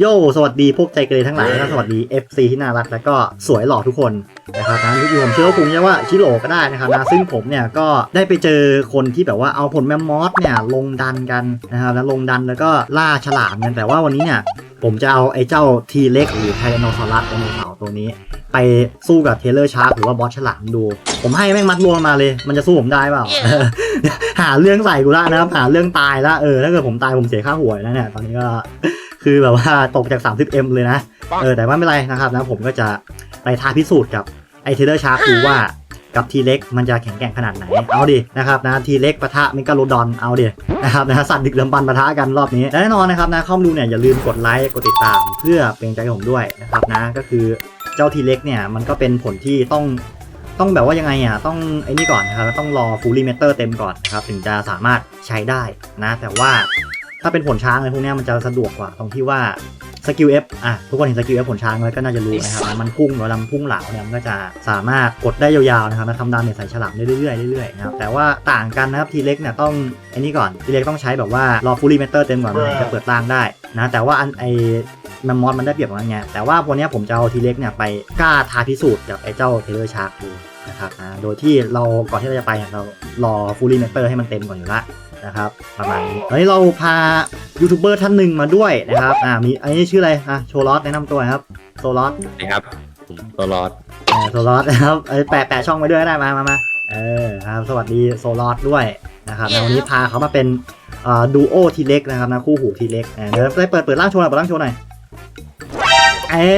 โยสวัสดีพวกใจเกเรทั้งหลายแล้วก็สวัสดี FC ที่น่ารักแล้วก็สวยหล่อทุกคนนะครับนะที่ผมเชื่อว่าคุณจะว่าชิโร่ก็ได้นะครับนะซึ่งผมเนี่ยก็ได้ไปเจอคนที่แบบว่าเอาผลแมมมอสเนี่ยลงดันกันนะครับแล้วลงดันแล้วก็ล่าฉลามกันแต่ว่าวันนี้เนี่ยผมจะเอาไอ้เจ้าทีเล็กหรือไทแรนโนซอรัสไดโนเสาร์ตัวนี้ ไปสู้กับเทเลอร์ชาร์กหรือว่าบอสฉลามดู ผมให้แม่งมัดรวมมาเลย มันจะสู้ผมได้เปล่า หาเรื่องใส่กูละนะครับหาเรื่องตายละเออถ้าเกิดผมตายผมเสียค่าหวยแล้วเนี่ยตอนนี้ก็ คือแบบว่าตกจาก 30M เลยนะ เออแต่ว่าไม่เป็นไรนะครับนะผมก็จะไปท้าพิสูจน์กับไอเทเลอร์ชาร์กดูว่ากับทีเล็กมันจะแข็งแกร่งขนาดไหน เอาดินะครับนะทีเล็กปะทะมิกาโลดอนเอาดินะครับนะสัตว์ดึกดำบรรพ์ปะทะกันรอบนี้และแน่นอนนะครับนะเข้ามาดูเนี่ยอย่าลืมกดไลค์กดติดตาม เพื่อเป็นใจให้ผมด้วยนะครับนะก็คือเจ้าทีเล็กเนี่ยมันก็เป็นผลที่ต้องต้องแบบว่ายังไงอะต้องไอ้นี่ก่อนนะครับต้องรอฟูลี่เมเตอร์เต็มก่อนนะครับถึงจะสามารถใช้ได้นะแต่ว่า ถ้าเป็นผลช้างอะไรพวกเนี้ยมันจะสะดวกกว่าตรงที่ว่าสกิล F อะทุกคนเห็นสกิล F ผลช้างแล้วก็น่าจะรู้นะครับ มันพุ่งเวลามันพุ่งเหลาเนี่ยมันก็จะสามารถกดได้ยาวๆนะครับแล้วทำดาเมจใส่ฉลามได้เรื่อยๆเรื่อยๆนะครับแต่ว่าต่างกันนะครับทีเล็กเนี่ยต้องไอ้นี่ก่อนทีเล็กต้องใช้แบบว่ารอฟูลี่เมเตอร์เต็มก่อนมันถึงจะเปิดร่างได้นะแต่ว่าอันไอแมมมอสมันได้เปรียบกว่านั้นไงแต่ว่าวันเนี้ยผมจะเอาทีเล็กเนี่ยไปกล้าท้าพิสูจน์กับไอ้เจ้าเทเลอร์ชาร์กดูนะครับนะโดยที่เราก่อนที่เราจะไปเนี่ยเรารอฟูลี่เมเตอร์ให้มันเต็มก่อนอยู่ละ นะครับ ประมาณนี้วันนี้เราพายูทูบเบอร์ท่านหนึ่งมาด้วยนะครับ อ่ามีอันนี้ชื่ออะไรอะโชลอสแนะนำตัวครับโซลอสนะครับผมตัวรอดอ่าโซลอสนะครับเอ้ยแปะแปะช่องไว้ด้วยก็ได้มามามาเออครับสวัสดีโซลอสด้วยนะครับแล้ววันนี้พาเขามาเป็นอ่าดูโอทีเล็กนะครับนะคู่หูทีเล็กอ่าเดี๋ยวได้เปิดเปิดร่างโชว์หน่อยเปิดร่างโชว์หน่อยเอ๊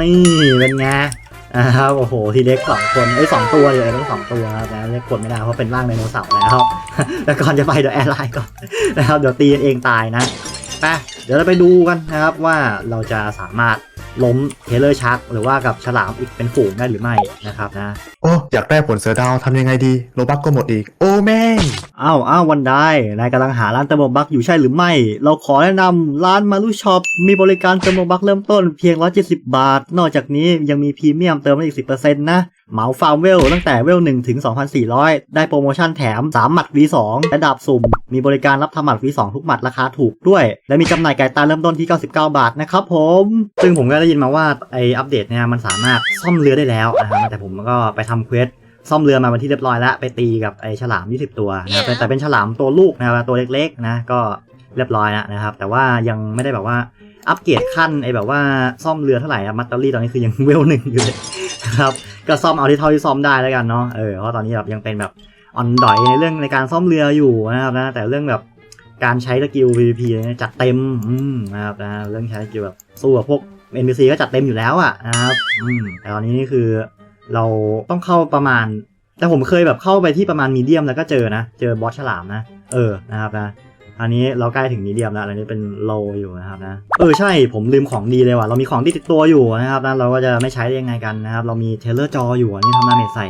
นี่เป็นไง อ่าครับโอ้โหทีเล็กสองคนไอ้สองตัวเลยต้องสองตัวนะครับนะเล็กกดไม่ได้เพราะเป็นร่างไดโนเสาร์แล้วแล้วก่อนจะไปเดี๋ยวแอร์ไลน์ก่อนนะครับเดี๋ยวตีกันเองตายนะ ไปเดี๋ยวเราไปดูกันนะครับว่าเราจะสามารถล้มเทเลอร์ชัก หรือว่ากับฉลามอีกเป็นฝูงได้หรือไม่นะครับนะ โอ้อยากได้ผลเสือดาวทำยังไงดีโลบักก็หมดอีก โอ้แม่งอ้าวอ้าววันได้นายกำลังหาร้านเติมโลบักอยู่ใช่หรือไม่ เราขอแนะนำร้านมารุช็อปมีบริการเติมโลบักเริ่มต้นเพียง 170 บาท นอกจากนี้ยังมีพรีเมียมเติมได้อีก 10%นะ เหมาฟาร์มเวลตั้งแต่เวล1ถึง 2,400 ได้โปรโมชั่นแถม 3 หมัด V2 และดาบสุ่ม มีบริการรับทำหมัด V2 ทุกหมัดราคาถูกด้วย และมีจำหน่ายไก่ตาเริ่มต้นที่ 99 บาทนะครับผม ซึ่งผมก็ได้ยินมาว่าไออัปเดตเนี่ยมันสามารถซ่อมเรือได้แล้วนะครับแต่ผมก็ไปทำเควสซ่อมเรือมาเป็นที่เรียบร้อยแล้ว ไปตีกับไอ้ฉลาม 20 ตัวนะครับแต่เป็นฉลามตัวลูกนะครับตัวเล็กๆนะก็เรียบร้อยแล้วนะครับ แต่ว่ายังไม่ได้แบบว่าอัปเกรดขั้นไอ้แบบว่าซ่อมเรือเท่าไหร่อะมัตเตอรี่ตอนนี้คือยังเวลหนึ่งอยู่เลย นะครับ ก็ซ่อมเอาที่เท่าที่ซ่อมได้แล้วกันเนาะเออเพราะตอนนี้แบบยังเป็นแบบอ่อนดอยในเรื่องในการซ่อมเรืออยู่นะครับนะแต่เรื่องแบบการใช้สกิล PVP จัดเต็มอืมนะครับนะเรื่องใช้สกิลแบบสู้กับพวก NPC ก็จัดเต็มอยู่แล้วอะนะครับอืมแต่ตอนนี้นี่คือเราต้องเข้าประมาณ แต่ผมเคยแบบเข้าไปที่ประมาณมีเดียมแล้วก็เจอนะ เจอบอสฉลามนะ เออนะครับนะ อันนี้เราใกล้ถึงมีเดียมแล้วอันนี้เป็นโลอยู่นะครับนะเออใช่ผมลืมของดีเลยว่ะเรามีของที่ติดตัวอยู่นะครับนะเราก็จะไม่ใช้ได้ยังไงกันนะครับ เรามีเทเลอร์จออยู่อันนี้ทำดาเมจใส่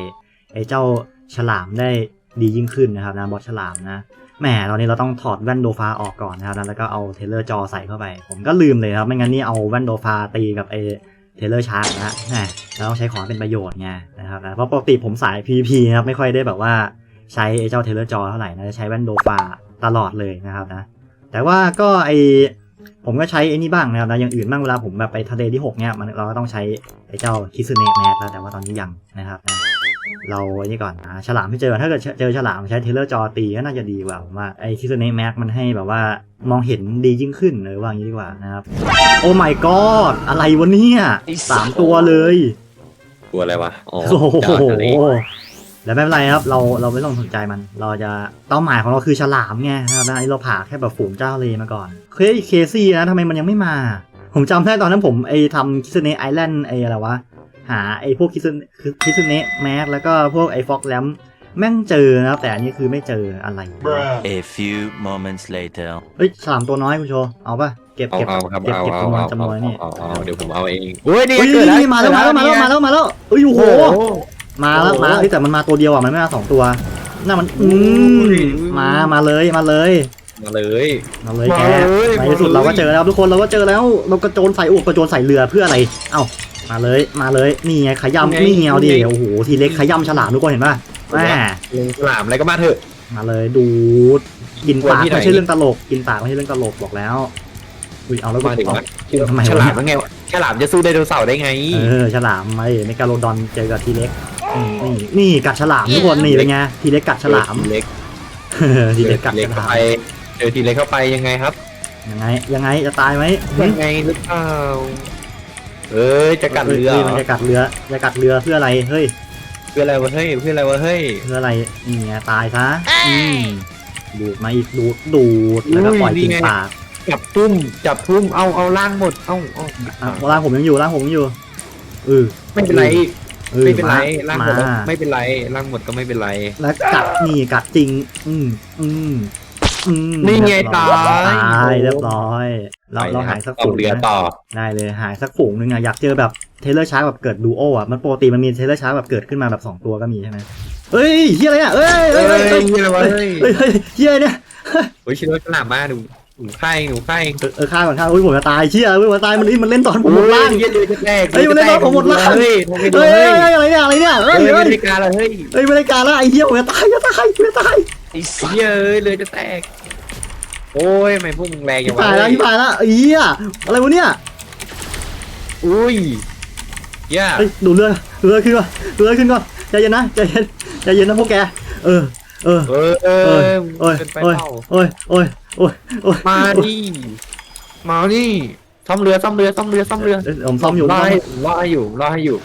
ไอ้เจ้าฉลามได้ดียิ่งขึ้นนะครับนะบอสฉลามนะแหมตอนนี้เราต้องถอดแว่นโดฟาออกก่อนนะครับนะแล้วก็เอาเทเลอร์จอใส่เข้าไป ผมก็ลืมเลยครับไม่งั้นนี่เอาแว่นโดฟาตีกับไอ้เทเลอร์ชาร์กนะแหมเราต้องใช้ของเป็นประโยชน์ไงนะครับนะเพราะปกติผมสาย PVP นะครับไม่ค่อยได้แบบว่าใช้ไอ้เจ้าเทเลอร์จอเท่าไหร่นะจะใช้แว่นโดฟา ตลอดเลยนะครับนะ แต่ว่าก็ไอผมก็ใช้ไอ้นี่บ้างนะครับนะอย่างอื่นบ้างเวลาผมแบบไปทะเลที่ 6 เนี่ยมันเราก็ต้องใช้ไอ้เจ้าคิสเนะแมสแล้วแต่ว่าตอนนี้ยังนะครับนะเราไอ้นี่ก่อนนะฉลามที่เจอถ้าเกิดเจอฉลามใช้เทเลอร์จอตีก็น่าจะดีกว่าผมว่าไอ้คิสเนะแมสมันให้แบบว่ามองเห็นดียิ่งขึ้นหรือว่าอย่างนี้ดีกว่านะครับ โอ้ my god อะไรวะเนี่ยสามตัวเลยกลัวอะไรวะ อ๋อโอ้โหยอดอันนี้ แล้วไม่เป็นไรครับ เราเราไม่ต้องสนใจมัน เราจะเป้าหมายของเราคือฉลามไงนะครับอันนี้เราผ่าแค่แบบฝูงเจ้าเลยมาก่อนเคยเคซี่นะทำไมมันยังไม่มา ผมจำได้ตอนนั้นผมไอทำคิสเนไอแลนด์ไออะไรวะ หาไอพวกคิสคิสเนแมสแล้วก็พวกไอฟอกแลมแม่งเจอนะครับแต่อันนี้คือไม่เจออะไร A few moments later. เฮ้ยฉลามตัวน้อยคุณโชว์เอาปะเก็บเอาเก็บเอาครับเก็บเอาเก็บเอาจำนวนเอาจำนวนนี่เอาเอาเอาเดี๋ยวผมเอาเองอุ้ยนี่เฮ้ยเกิดแล้วนี่มาแล้วมาแล้วมาแล้วมาแล้วมาแล้วเอ้ยโอ้โหโอ้โห มาแล้วโอ้โหมาแล้วเฮ้ยแต่มันมาตัวเดียวอะมันไม่มาสองตัวน่ามันอืมมามาเลยมาเลยมาเลยมาเลยแกมาเลยในที่สุดมาเลยเราก็เจอแล้วทุกคนเราก็เจอแล้วเรากระโจนใส่อุกกระโจนใส่เรือเพื่ออะไร เอ้ามาเลยมาเลยนี่ไงขย้ำนี่ไงเอาดิโอ้โหทีเล็กขย้ำฉลามทุกคนเห็นป่ะแม่ลงสลามอะไรก็มาเถอะ มาเลยดูดกินปากวันที่ไหนไม่ใช่เรื่องตลกกินปากไม่ใช่เรื่องตลกบอกแล้วอุ้ยเอาแล้วมาถึงเอาว่าทำไมวะฉลามมันไงวะฉลามจะสู้ไดโนเสาร์ได้ไงเออฉลามไอ้เมกาโลดอนเจอกับทีเล็กอืม นี่นี่กัดฉลามทุกคนนี่เป็นไงทีเล็กกัดฉลามทีเล็กทีเล็กกัดเล็ฉกเข้าลามไปเจอทีเล็กเข้าไปยังไงครับ ยังไงยังไงจะตายไหมหึยังไงหรือเปล่าเอ้ยจะกัดเรือฮ้ยมันจะกัดเรือจะกัดเรือเพื่ออะไรเฮ้ยเพื่ออะไรวะเฮ้ยเพื่ออะไรวะเฮ้ยเพื่ออะไรนี่ไงตายซะอืมดูดมาอีกดูดดูดแล้วก็ปล่อยกินปากจับทุ่มจับทุ่มเอาเอาล่างหมดเอาเอาอะร่างผมยังอยู่ร่างผมยังอยู่เออไม่เป็นไร ออไม่เป็นไรล่างมาหมดก็มาไม่เป็นไรล่างหมดก็ไม่เป็นไรแล้วกัดนี่กัดจริง อืมอืมอืมนี่ไงตายตายเรียบร้อย เราเราหายสักต่อฝูงเรือนะต่อได้เลยหายสักฝูงนึงอะอยากเจอแบบเทเลอร์ชาร์กแบบเกิดดูโออะมันปกติมันมีเทเลอร์ชาร์กแบบเกิดขึ้นมาแบบสองตัวก็มีใช่ไหมเฮ้ยเฮียอะไรอะเอ้ยเฮ้เฮ้ยยเฮ้เฮ้ยยอะไรวะเฮ้ยเฮ้ยเฮ้ยเฮียเนี่ยโอ้ยชิโร่ฉลามมาดู หนูไข่หนูไข่เออเออฆ่าก่อนฆ่าอุ้ยผมจะตายเชี่ยอุ้ยผมจะตายมันนี่มันเล่นตอนผมหมดร่างเฮ้ยเรือจะแตกเฮ้ยมันได้รอบผมหมดร่างเฮ้ยทำไมดูเฮ้ยเฮ้เฮ้ยยอะไรเนี่ยอะไรเนี่ยเฮ้เฮ้ยยไม่เฮ้ยได้การละเฮ้ยเฮ้ยไม่ได้การละไอ้เหี้ยผมจะตายจะตายผมจะตายไอ้เหี้ยเอ้ยเรือจะแตกโอ้ยทำไมพวกมึงแรงอที่ย่างวะตายแล้วที่ตายแล้วไอ้เหี้ยอะไรวะเนี่ยอุ้ยเหี้ย่าเฮ้ยดูเรือดูเรือขึ้นก่อนดูเรือขึ้นก่อนใจเย็นนะใจเย็นใจเย็นนะพวกแกเออ เออเออเอเอ้ยอโอ้ยเป็นไปโอ้ยเปล่าโอ้ยโอ้ยโอ้ยโอ้ยมาดิมาดิซ่อมเรือซ่อมเรือซ่อมเรือซ่อมเรือเอ้ยผมซ่อมอยู่รซ่ออมให้รอให้อยู่รอให้อยู่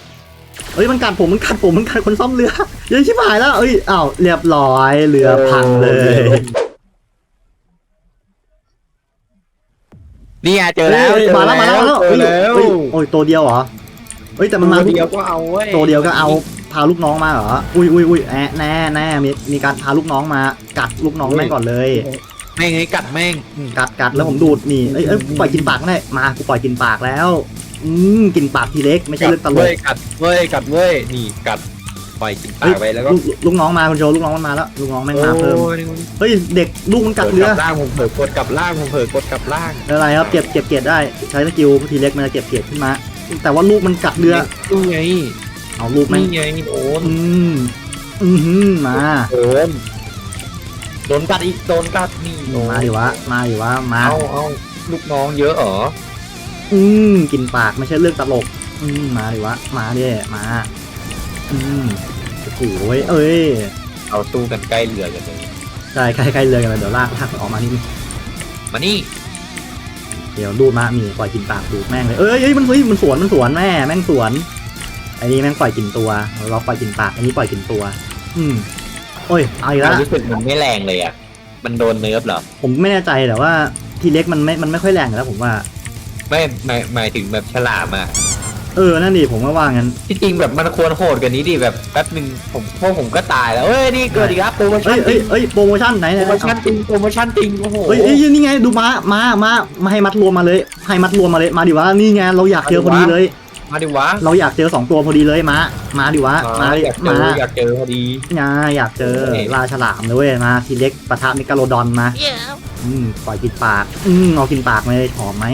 เฮ้ยมันกัดผมมันกัดผมมันกัดคนซ่อมเรือเยัยชิบหายแล้วเอ้ยอ้าวเรียบร้อยเรือพังเลยนี่ไงเจอแล้วเฮ้ยเจอมาแล้วมาแล้วมาแล้วเจเฮ้อยแล้วเฮ้ยโอ้ยตัวเดียวเหรอเฮ้ยแต่มันมาตัวเดียวก็เอาเว้ยตัวเดียวก็เอา พาลูกน้องมาเหรอ อุ้ยอุ้ยอุ้ยแอะแน่แน่มีมีการพาลูกน้องมา กัดลูกน้องแม่งก่อนเลย แม่งไอ้กัดแม่งกัดกัดแล้วผมดูดนี่เอ้ยเอ้ยปล่อยกินปากได้มากูปล่อยกินปากแล้ว อืมกินปากทีเล็กไม่ใช่กัเรื่องตลเว้กยกัดเว้ยกัดเว้ยนี่กัดปล่อยกินปากไปแล้วก็ลูกลูกน้องมาคุณโจลูกน้องมันมาแล้วลูกน้องแม่งมาเพิ่มโอ้ยเฮ้ยเด็กลูกมันกัดกดเรืกอลับล่างผมเผลอกดกลับล่างผมเผลอกดกลับล่างไม่เป็นไรครับเก็บเก็บเกียรติได้ใช้สกิลทีเล็กมันจะเก็บเกียรติขึ้นมา แต่ว่าลูกมันกัดเรือนี่ไง เอาลูกแม่งนี่ไงโดนอืมอือหือมาโดนโดนกัดอีกโดนกัดนี่โดนมาดิวะ มาดิวะมาเอาเอาลูกน้องเยอะเหรออืมกินปากไม่ใช่เรื่องตลก อืมมาดิวะ มาดิมา อืมโอ้โหเว้ยเอ้ยเอาสู้กันใกล้เรือกันเลยใช่ใกล้ๆเลยกันเลยเดี๋ยวลากลากออกมานิดนึงมานี่เดี๋ยวดูดมามีปล่อยกินปากดูดแม่งเลยเอ้ยเอ้ยมันเฮ้ยมันสวนมันสวนแม่แม่งสวนไอ้นี่แม่งปล่อยกินตัว เราปล่อยกินปาก อันนี้ปล่อยกินตัว อืม โอ้ย เอาอีกแล้ว รู้สึกมันไม่แรงเลยอะ มันโดนเนิร์ฟเหรอ ผมไม่แน่ใจแต่ว่าทีเล็กมันไม่ มันไม่ค่อยแรงอยู่แล้วผมว่า ไม่หมายหมายถึงแบบฉลามอะ เออ นั่นดิผมก็ว่างั้น ที่จริงแบบมันควรโหดกว่านี้ดิแบบแป๊บหนึ่งผมพวกผมก็ตายแล้วเอ้ยนี่เกิดอีกแล้วโปรโมเอ้ชั่ยนเอ้ยเอ้ยโปรโมชั่นไหนไหนโปรไหนโมชั่นจริงโปรโมชั่นจริงโอ้โหเอ้ยเอ้ยนี่ไงดูมามามามาให้มัดรวมมาเลย ให้มัดรวมมาเลย มาดิวะ นี่ไงเราอยากเจอพอดีเลย มาดิวะเราอยากเจอสองตัวพอดีเลยมามาดิวะมาดิอยากเจมาออยากเจอพอดีเนี่ยอยากเจอโอเคลาฉลามเลยเว้ยมาทีเล็กปะทะเมกาโลดอนมาอืมปล่อยกินปาก อืมเอากินปากมาเลยหอมไหม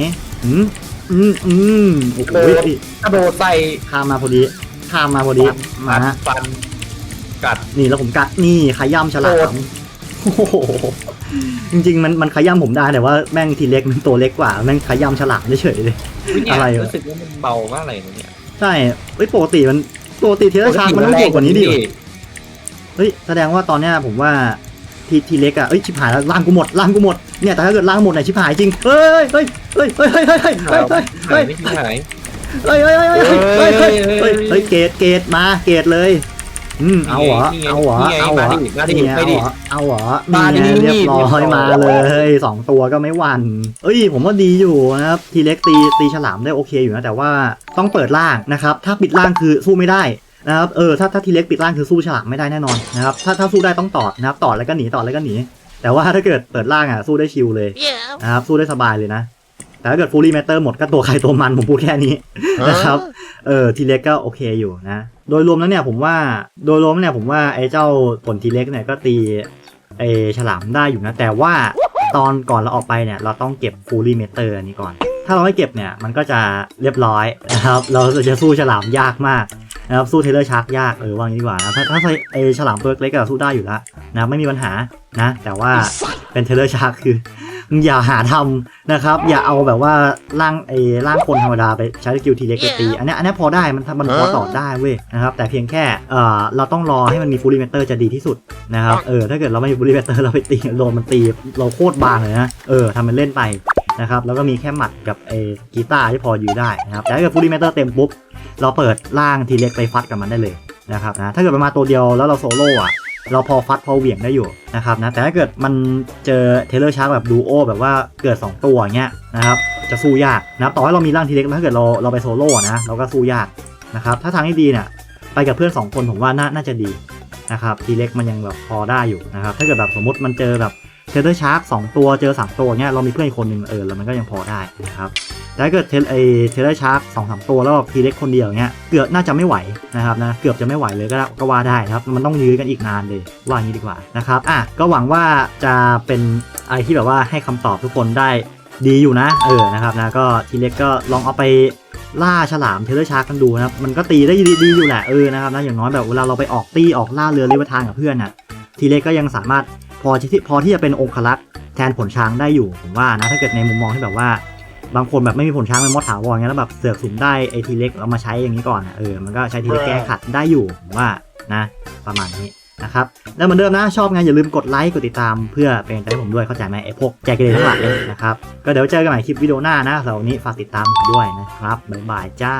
อืมอืมอืมโอ้โหกระโดดใส่ข้ามมาพอดีข้ามมาพอดีมากัดฟันกัดนี่แล้วผมกัดนี่ขย้ำฉลาโดมน โอ้โหจริงๆมันมันขย้ำผมได้แต่ว่าแม่งทีเล็กมันตัวเล็กกว่าแม่งขย้ำฉลามเฉยๆเลยเนี่ยอะไรวะ รู้สึกว่ามันเบามากเลยนะเนี่ยใช่เอ้ยปกติมันปกติเทเลชาร์กมันต้องโหดกว่านี้ดิเฮ้ยแสดงว่าตอนเนี้ยผมว่าทีทีเล็กอะเอ้ยชิบหายแล้วล่างกูหมดล่างกูหมดเนี่ยแต่ถ้าเกิดล่างหมดเนี่ยชิบหายจริงเฮ้ยเฮ้ยเฮ้ยเฮ้ยเฮ้ยเฮ้ยเฮ้ยเฮ้ยเฮ้ยหายไม่หายเฮ้ยเฮ้ยเฮ้ยเฮ้ยเฮ้ยเฮ้ยเฮ้ยเฮ้ยเกตเกตมาเกตเลย อืมเอาเหรอเอาเหรอเอาเหรอมาดินี่ไงมาเอาดิเหรอเอาเหรอมาดินี่ไงเรียบร้อยเรียบร้อยมาเลยสองตัวก็ไม่หวั่นเอ้ย ผมว่าดีอยู่นะครับทีเล็กตีตีฉลามได้โอเคอยู่นะแต่ว่าต้องเปิดล่างนะครับ ถ้าปิดล่างคือสู้ไม่ได้นะครับ เออ ถ้าถ้าทีเล็กปิดล่างคือสู้ฉลามไม่ได้แน่นอนนะครับ ถ้าถ้าสู้ได้ต้องตอดนะครับตอดแล้วก็หนีตอดแล้วก็หนี แต่ว่าถ้าเกิดเปิดล่างอะสู้ได้ชิลเลยนะครับ สู้ได้สบายเลยนะ แต่ถ้าเกิดฟูลี่แมตเตอร์หมดก็ตัวใครตัวมันผมพูดแค่นี้นะครับ เออ ทีเล็กก็โอเคอยู่นะ โดยรวมแล้วเนี่ยผมว่าโดยรวมเนี่ยผมว่าไอ้เจ้าผลทีเล็กเนี่ยก็ตีไอ้ฉลามได้อยู่นะ แต่ว่าตอนก่อนเราออกไปเนี่ยเราต้องเก็บฟูลีเมเตอร์นี้ก่อน ถ้าเราไม่เก็บเนี่ยมันก็จะเรียบร้อยนะครับเราจะสู้ฉลามยากมาก นะครับสู้เทเลอร์ชาร์กยากเออว่างี้ดีกว่านะถ้าถ้าไอฉลามตัวเล็กก็สู้ได้อยู่แล้วนะไม่มีปัญหานะ แต่ว่าเป็นเทเลอร์ชาร์กคืออย่าหาทำนะครับ อย่าเอาแบบว่าร่างไอร่างคนธรรมดาไปใช้สกิลทีเล็กไปตีอันนี้อันนี้พอได้มันมันพอต่อได้เว้ยนะครับ แต่เพียงแค่เออเราต้องรอให้มันมีฟูลิเมเตอร์จะดีที่สุดนะครับเออถ้าเกิดเราไม่มีฟูลิเมเตอร์เราไปตีโดนมันตีเราโคตรบางเลยนะเออทำเป็นเล่นไปนะครับแล้วก็มีแค่หมัดกับไอกีตาร์ที่พออยู่ได้นะครับแต่ถ้าเกิดฟูลิเมเตอร์เต็มปุ๊บ เราเปิดร่างทีเล็กไปฟัดกับมันได้เลยนะครับนะถ้าเกิดมันมาตัวเดียวแล้วเราโซโล่อะเราพอฟัดพอเหวี่ยงได้อยู่นะครับนะแต่ถ้าเกิดมันเจอเทเลอร์ชาร์กแบบดูโอแบบว่าเกิด 2 ตัวเงี้ยนะครับจะสู้ยากนะต่อให้เรามีร่างทีเล็กแล้วถ้าเกิดเราเราไปโซโล่นะเราก็สู้ยากนะครับถ้าทางที่ดีเนี่ยไปกับเพื่อน 2 คนผมว่าน่าน่าจะดีนะครับทีเล็กมันยังแบบพอได้อยู่นะครับถ้าเกิดแบบสมมติมันเจอแบบเทเลอร์ชาร์กสองตัวเจอสามตัวเงี้ยเรามีเพื่อนอีกคนหนึ่งเออแล้วมันก็ยังพอได้นะครับ แต่ถ้าเกิดเทเลไอเทเลชาร์กสองสามตัวแล้วแบบทีเล็กคนเดียวเงี้ยเกือบน่าจะไม่ไหวนะครับนะเกือบจะไม่ไหวเลยก็ได้ก็ว่าได้นะครับ มันต้องยื้อกันอีกนานเลยว่างนี้ดีกว่านะครับอะก็หวังว่าจะเป็นอะไรที่แบบว่าให้คำตอบทุกคนได้ดีอยู่นะ เออนะครับนะก็ทีเล็กก็ลองเอาไปล่าฉลามเทเลชาร์กกันดูนะครับมันก็ตีได้ดีอยู่แหละเออนะครับนะอย่างน้อยแบบเวลาเราไปออกตีออกล่าเรือเรือทางกับเพื่อนน่ะทีเล็กก็ยังสามารถพอที่พอที่จะเป็นองคลักษ์แทนผลช้างได้อยู่ผมว่านะถ้าเกิดในมุมมองที่แบบว่า บางคนแบบไม่มีผลช้างเป็นมดถาวรเงี้ยแล้วแบบเสือกสุ่มได้ไอทีเล็กเอามาใช้อย่างนี้ก่อนอะเออมันก็ใช้ทีเล็กแก้ขัดได้อยู่ว่านะประมาณนี้นะครับแล้วเหมือนเดิมนะชอบไงอย่าลืมกดไลค์กดติดตามเพื่อเป็นกำลังใจให้ผมด้วยเข้าใจไหมไอพวกแจกเกเรทั้งหลายนะครับก็เดี๋ยวเจอกันใหม่คลิปวิดีโอหน้านะสำหรับวันนี้ฝากติดตามผมด้วยนะครับบ๊ายบายจ้า